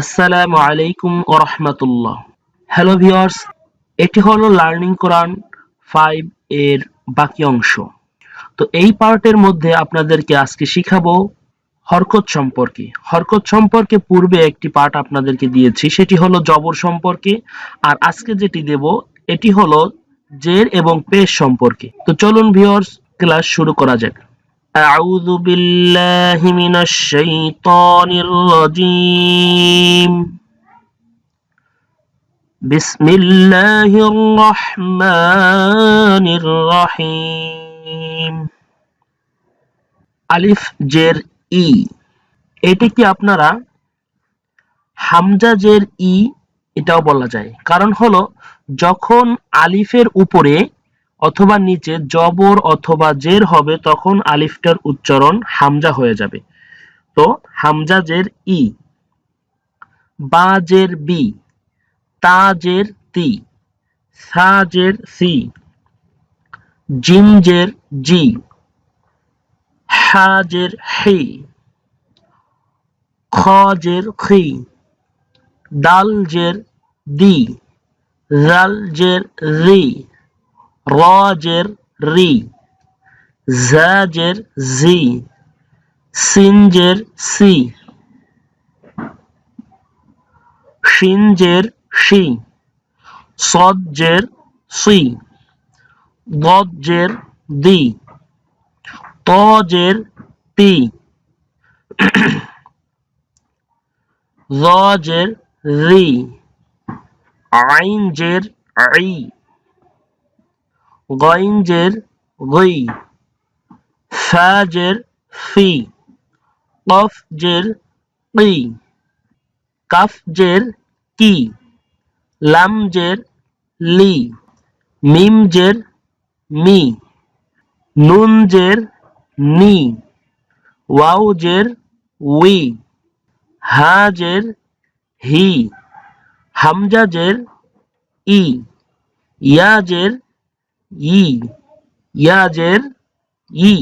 আসসালামু আলাইকুম ও রহমতুল্লাহ। Hello viewers এটি হলো লার্নিং কোরআন ফাইভ এর বাকি অংশ। তো এই পার্টের মধ্যে আপনাদেরকে আজকে শিখাবো হরকত সম্পর্কে। হরকত সম্পর্কে পূর্বে একটি পার্ট আপনাদেরকে দিয়েছি, সেটি হলো জবর সম্পর্কে। আর আজকে যেটি দেব, এটি হলো জের এবং পেশ সম্পর্কে। তো চলুন ভিওর্স ক্লাস শুরু করা যাক। أعوذ بالله من الشيطان الرجيم بسم الله الرحمن الرحيم আলিফ জের ই এটি কি আপনারা হামজা জের ই এটাও বলা যায় কারণ হলো যখন আলিফের উপরে অথবা নিচে জবর অথবা জের হবে, তখন আলিফটার উচ্চারণ হামজা হয়ে যাবে। তো হামজা জের ই, বা জের বি, তা জের তি, সা জের সি জিম জের জি, হা জের হি, খ জের খি, দাল জের দি, জাল জের রি র জের রি জা জের জি সিন জের সি শিন সি শি সদ জের সি দদ দি তজের জের তি জ জের রি আইন জের আই গইন জের গই ফা জের ফি কফ জের কি কাফ জের কি লাম জের লি মিম জের মি নুন জের নি ওয়াও জের উই হা জের হি হামজা জের ই ইয়া জের ই, ইয়াজের ই।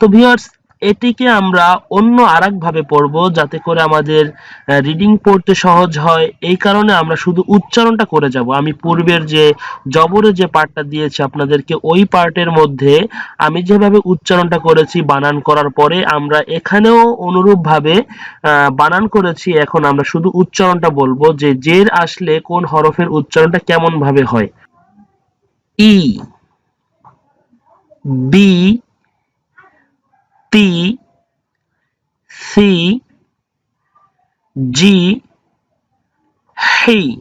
তো ভিউয়ার্স এটিকে আমরা অন্য আরেক ভাবে পড়ব যাতে করে আমাদের রিডিং পড়তে সহজ হয়। এই কারণে আমরা শুধু উচ্চারণটা করে যাব। আমি পূর্বের যে জবরে যে পার্টটা দিয়েছি আপনাদেরকে, ওই পার্টের মধ্যে আমি যেভাবে উচ্চারণটা করেছি বানান করার পরে আমরা এখানেও অনুরূপভাবে বানান করেছি। এখন আমরা শুধু উচ্চারণটা বলব যে, জের আসলে কোন হরফের উচ্চারণটা কেমন ভাবে হয়। E B T C G H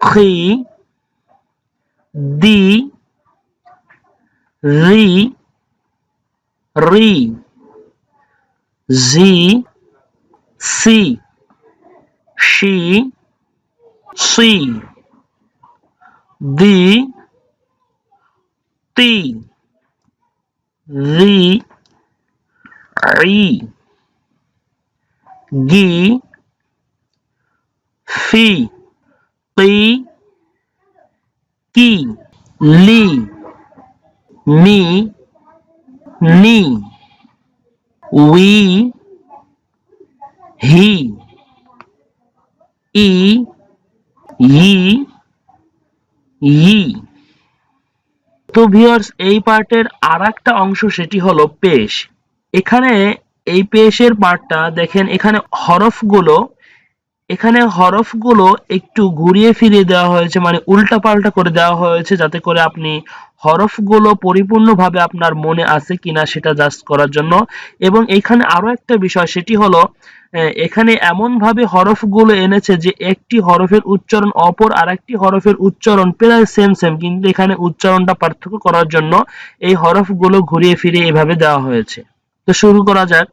P D Z R Z C she C the the the re fi pi ki li ni we he e ye ই। তো ভিউয়ার্স এই পার্টের আর একটা অংশ সেটি হলো পেশ। এখানে এই পেশের পার্টটা দেখেন, এখানে হরফগুলো এখানে হরফগুলো একটু ঘুরিয়ে ফিরিয়ে দেওয়া হয়েছে মানে উল্টা পাল্টা করে দেওয়া হয়েছে, যাতে করে আপনি হরফগুলো পরিপূর্ণভাবে আপনার মনে আছে কিনা সেটা জাস্ট করার জন্য। এবং এখানে আরও একটা বিষয়, সেটি হলো এখানে এমনভাবে হরফগুলো এনেছে যে একটি হরফের উচ্চারণ অপর আরেকটি হরফের উচ্চারণ প্রায় সেম সেম কিন্তু এখানে উচ্চারণটা পার্থক্য করার জন্য এই হরফগুলো ঘুরিয়ে ফিরিয়ে এভাবে দেওয়া হয়েছে। তো শুরু করা যাক।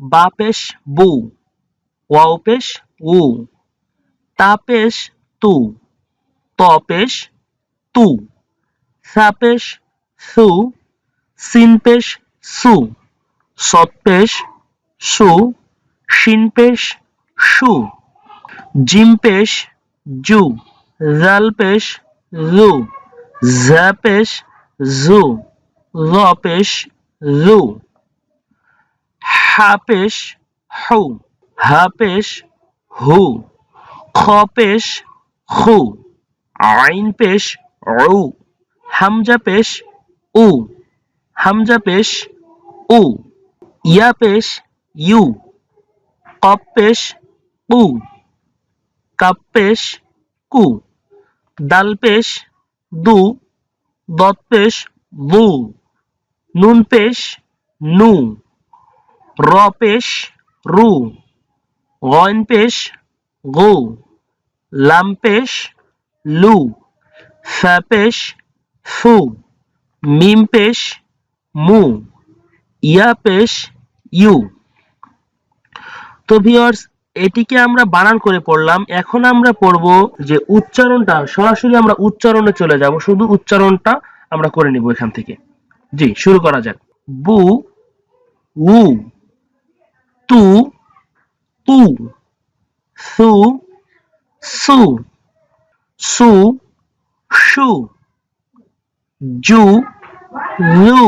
বাপেশ বু ওয়াওপেশ উ, তাপেশ তু তপেশ তু, সাপেশ সু, সিনপেশ সু, সৎপেশ সু, শিনপেশ সু, জিমপেশ জু, জালপেশ জু জাপেশ জু, রপেশ জু হা পেশ হু হা পেশ হু খ পেশ খু আইন পেশ উ হামজা পেশ উ হামজা পেশ উ ইয়া পেশ ইউ কপ পেশ উ কাপ পেশ কু দাল পেশ দু দত পেশ দু নুন পেশ নু র পেশ রু গইন পেশ গু লাম পেশ লু ফা পেশ ফু মিম পেশ মু ইয়া পেশ ইউ। তো ভিউয়ার্স এটিকে আমরা বানান করে পড়লাম। এখন আমরা পড়ব যে উচ্চারণটা, সরাসরি আমরা উচ্চারণে চলে যাব। শুধু উচ্চারণটা আমরা করে নিব এখান থেকে। জি, শুরু করা যাক। বু, উ, তু তু, সু সু সু শু জু লু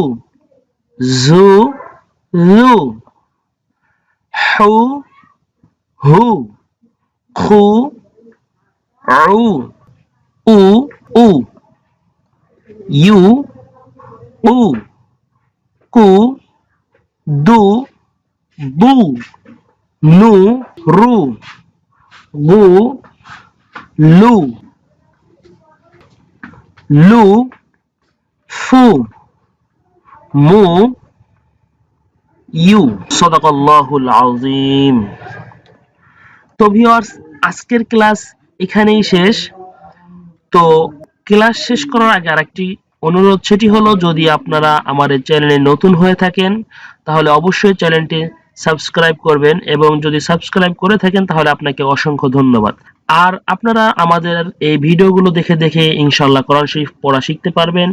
জু লু হু হু খু উ উ উ ইউ উ কু দু বু নু রু গু লু লু, ফু, মু, ইউ। সদাকাল্লাহুল আযীম। তো ভিউয়ার্স আজকের ক্লাস এখানেই শেষ। তো ক্লাস শেষ করার আগে আরেকটি অনুরোধ, সেটি হলো, যদি আপনারা আমার এই চ্যানেলে নতুন হয়ে থাকেন, তাহলে অবশ্যই চ্যানেলটি সাবস্ক্রাইব করবেন এবং যদি সাবস্ক্রাইব করে থাকেন তাহলে আপনাকে অসংখ্য ধন্যবাদ। আর আপনারা আমাদের এই ভিডিওগুলো দেখে দেখে ইনশাল্লাহ কোরআন শরীফ পড়া শিখতে পারবেন।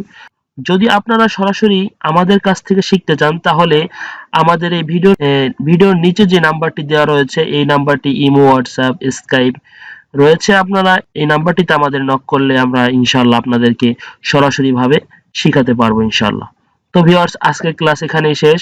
যদি আপনারা সরাসরি আমাদের কাছ থেকে শিখতে চান, তাহলে আমাদের এই ভিডিও ভিডিওর নিচে যে নাম্বারটি দেওয়া রয়েছে, এই নাম্বারটি ইমো, হোয়াটসঅ্যাপ, স্কাইপ রয়েছে আপনারা। এই নাম্বারটিতে আমাদের নক করলে আমরা ইনশাল্লাহ আপনাদেরকে সরাসরি ভাবে শিখাতে পারব ইনশাল্লাহ তো ভিউয়ার্স, আজকের ক্লাস এখানেই শেষ।